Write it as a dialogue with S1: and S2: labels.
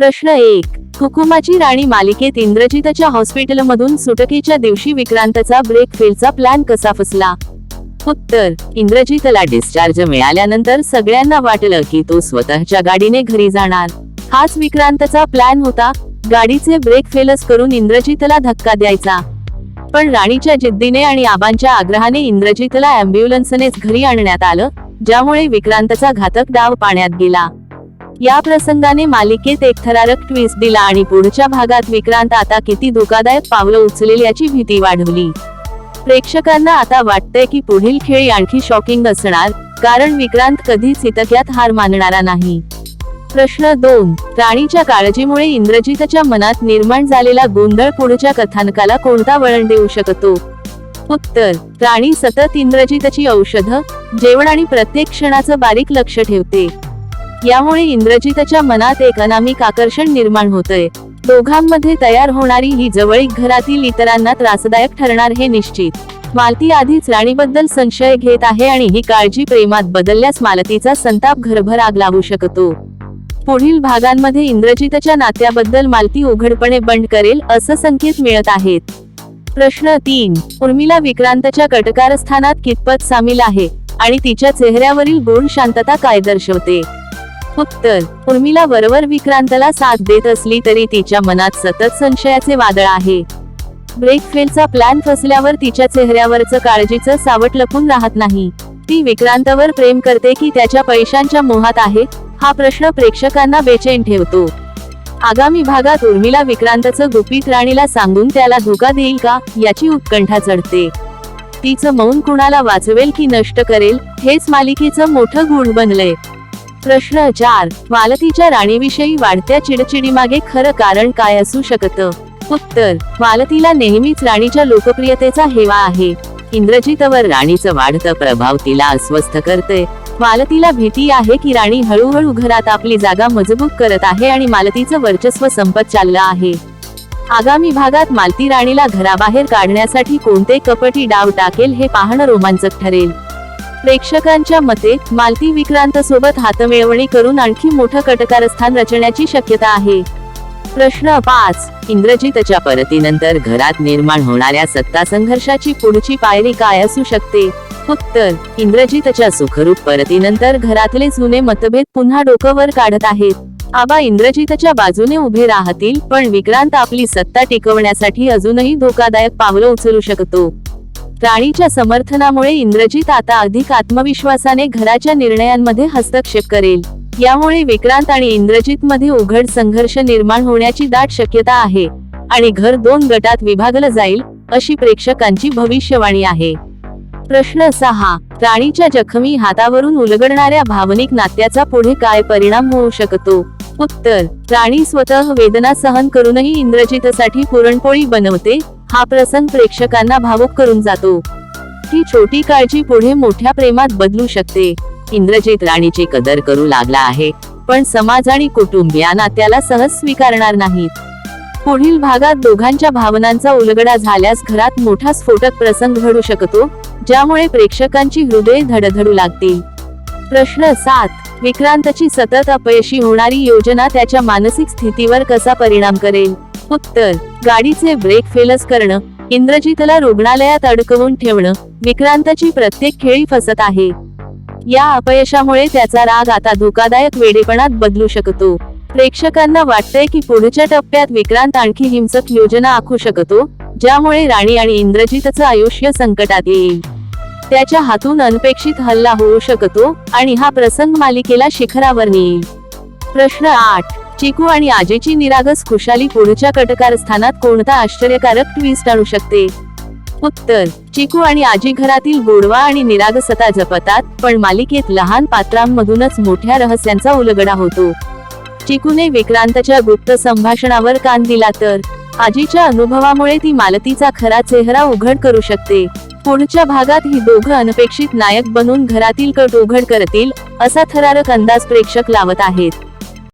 S1: प्रश्न एक. हुकुमाची राणी मालिकेत इंद्रजितच्या हॉस्पिटलमधून सुटकेच्या दिवशी विक्रांतचा ब्रेक फेलचा प्लॅन कसा फसला? उत्तर. इंद्रजितला डिस्चार्ज मिळाल्यानंतर सगळ्यांना वाटलं की तो स्वतःच्या गाडीने घरी जाणार. हाच विक्रांतचा प्लॅन होता. गाडीचे ब्रेक फेलच करून इंद्रजितला धक्का द्यायचा. पण राणीच्या जिद्दीने आणि आबांच्या आग्रहाने इंद्रजितला अँब्युलन्सनेच घरी आणण्यात आलं ज्यामुळे विक्रांतचा घातक डाव पाण्यात गेला. या प्रसंगाने मालिकेत एक थरारक ट्विस्ट दिला आणि पुढच्या भागात विक्रांत आता किती धोकादायक पावलं उचलेल याची भीती वाढवली. प्रेक्षकांना आता वाटतंय की पुढील खेळ आणखी शॉकिंग असणार कारण विक्रांत कधीच इतक्यात हार मानणारा नाही. प्रश्न दोन राणीच्या काळजीमुळे इंद्रजितच्या मनात निर्माण झालेला गोंधळ पुढच्या कथानकाला कोणता वळण देऊ शकतो? उत्तर राणी सतत इंद्रजितची औषधं जेवण आणि प्रत्येक क्षणाचं बारीक लक्ष ठेवते. यामुळे इंद्रजितच्या मनात एक अनामिक आकर्षण निर्माण होतंय. दोघांमध्ये तयार होणारी ही जवळीक घरातील इतरांना त्रासदायक ठरणार हे निश्चित. मालती आधीच राणीबद्दल संशय घेत आहे आणि ही काळजी प्रेमात बदलल्यास मालतीचा संताप घरभर आग लागू शकतो. पुढील भागांमध्ये इंद्रजितच्या नात्याबद्दल मालती उघडपणे बंड करेल असं संकेत मिळत आहेत. प्रश्न तीन. उर्मिला विक्रांतच्या कटकारस्थानात कितपत सामील आहे आणि तिच्या चेहऱ्यावरील गुण शांतता काय दर्शवते? उत्तर उर्मिला वरवर विक्रांतला साथ देत असली तरी तिच्या मनात सतत संशयाचे वादळ आहे. ब्रेक फेलचा प्लॅन फसल्यावर तिच्या चेहऱ्यावरचं काळजीचं सावट लपून राहत नाही. ती विक्रांतवर प्रेम करते की त्याच्या पैशांच्या मोहात आहे हा प्रश्न प्रेक्षकांना बेचैन ठेवतो. आगामी भागात उर्मिला विक्रांतचं गुपित राणीला सांगून त्याला धोका देईल का याची उत्कंठा चढते. तिचं मौन कुणाला वाचवेल की नष्ट करेल हेच मालिकेचं मोठं गुण बनलंय. प्रश्न चार मालतीच्या राणीविषयी वाढत्या चिडचिडीमागे खरं कारण काय असू शकतं? उत्तर मालतीला नेहमीच राणीच्या लोकप्रियतेचा हेवा आहे. इंद्रजितवर राणीचं वाढतं प्रभाव तिला अस्वस्थ करते. मालतीला भीती आहे की राणी हळूहळू घरात आपली जागा मजबूत करत आहे आणि मालतीचं वर्चस्व संपत चाललं आहे. आगामी भागात मालती राणीला घराबाहेर काढण्यासाठी कोणते कपटी डाव टाकेल हे पाहणं रोमांचक ठरेल. प्रेक्षकांच्या मते मालती विक्रांत सोबत हातमिळवणी करून आणखी मोठं कटकारस्थान रचण्याची शक्यता आहे. प्रश्न पाच. इंद्रजितच्या परतीनंतर घरात निर्माण होणाऱ्या सत्ता संघर्षाची पुढची पायरी काय असू शकते? उत्तर. इंद्रजितच्या सुखरूप परतीनंतर घरातले जुने मतभेद पुन्हा डोकंवर काढत आहेत. आबा इंद्रजितच्या बाजूने उभे राहतील पण विक्रांत आपली सत्ता टिकवण्यासाठी अजूनही धोकादायक पावलं उचलू शकतो. राणीच्या समर्थनामुळे इंद्रजित आता अधिक आत्मविश्वासाने घराच्या निर्णयांमध्ये हस्तक्षेप करेल. यामुळे विक्रांत आणि इंद्रजीत मध्ये उघड संघर्ष निर्माण होण्याची दाट शक्यता आहे आणि घर दोन गटात विभागलं जाईल अशी प्रेक्षकांची भविष्यवाणी आहे. प्रश्न सहा राणीच्या जखमी हातावरून उलगडणाऱ्या भावनिक नात्याचा पुढे काय परिणाम होऊ शकतो? उत्तर राणी स्वतः वेदना सहन करूनही इंद्रजितसाठी पुरणपोळी बनवते हा प्रसंग प्रेक्षकांना भावुक करून जातो. ती छोटी काळजी पुढे मोठ्या प्रेमात बदलू शकते. इंद्रजित राणीची कदर करू लागला आहे पण समाज आणि कुटुंबियांना त्याला नात्याला सहज स्वीकारणार नाहीत पुढील भागात दोघांच्या भावनांचा उलगडा झाल्यास घरात मोठा स्फोटक प्रसंग घडू शकतो ज्यामुळे प्रेक्षकांची हृदय धडधडू लागतील प्रश्न सात विक्रांतची सतत अपयशी होणारी योजना त्याच्या मानसिक स्थितीवर कसा परिणाम करेल? उत्तर गाडीचे ब्रेक फेलच करणं इंद्रजितला रुग्णालयात अडकवून ठेवणं विक्रांतची प्रत्येक खेळी फसत आहे. या अपयशामुळे त्याचा राग आता धोकादायक वेडेपणात बदलू शकतो. प्रेक्षकांना वाटतंय की पुढच्या टप्प्यात विक्रांत आणखी हिंसक योजना आखू शकतो ज्यामुळे राणी आणि इंद्रजितचं आयुष्य संकटात येईल. त्याच्या हातून अनपेक्षित हल्ला होऊ शकतो आणि हा प्रसंग मालिकेला शिखरावर नेईल. प्रश्न आठ. चिकू आणि आजीची निरागस खुशाली पुढच्या कटकारस्थानात कोणता आश्चर्यकारक ट्विस्ट आणू शकते? उत्तर चिकू आणि आजी घरातील गोडवा आणि निरागसता जपतात पण मालिकेत लहान पात्रांमधूनच मोठ्या रहस्यांचा उलगडा होतो. चिकूने विक्रांतच्या गुप्त संभाषणावर कान दिला तर आजीच्या अनुभवामुळे ती मालतीचा खरा चेहरा उघड करू शकते. पुढच्या भागात ही दोघं अनपेक्षित नायक बनून घरातील कट उघड करतील असा थरारक अंदाज प्रेक्षक लावत आहेत.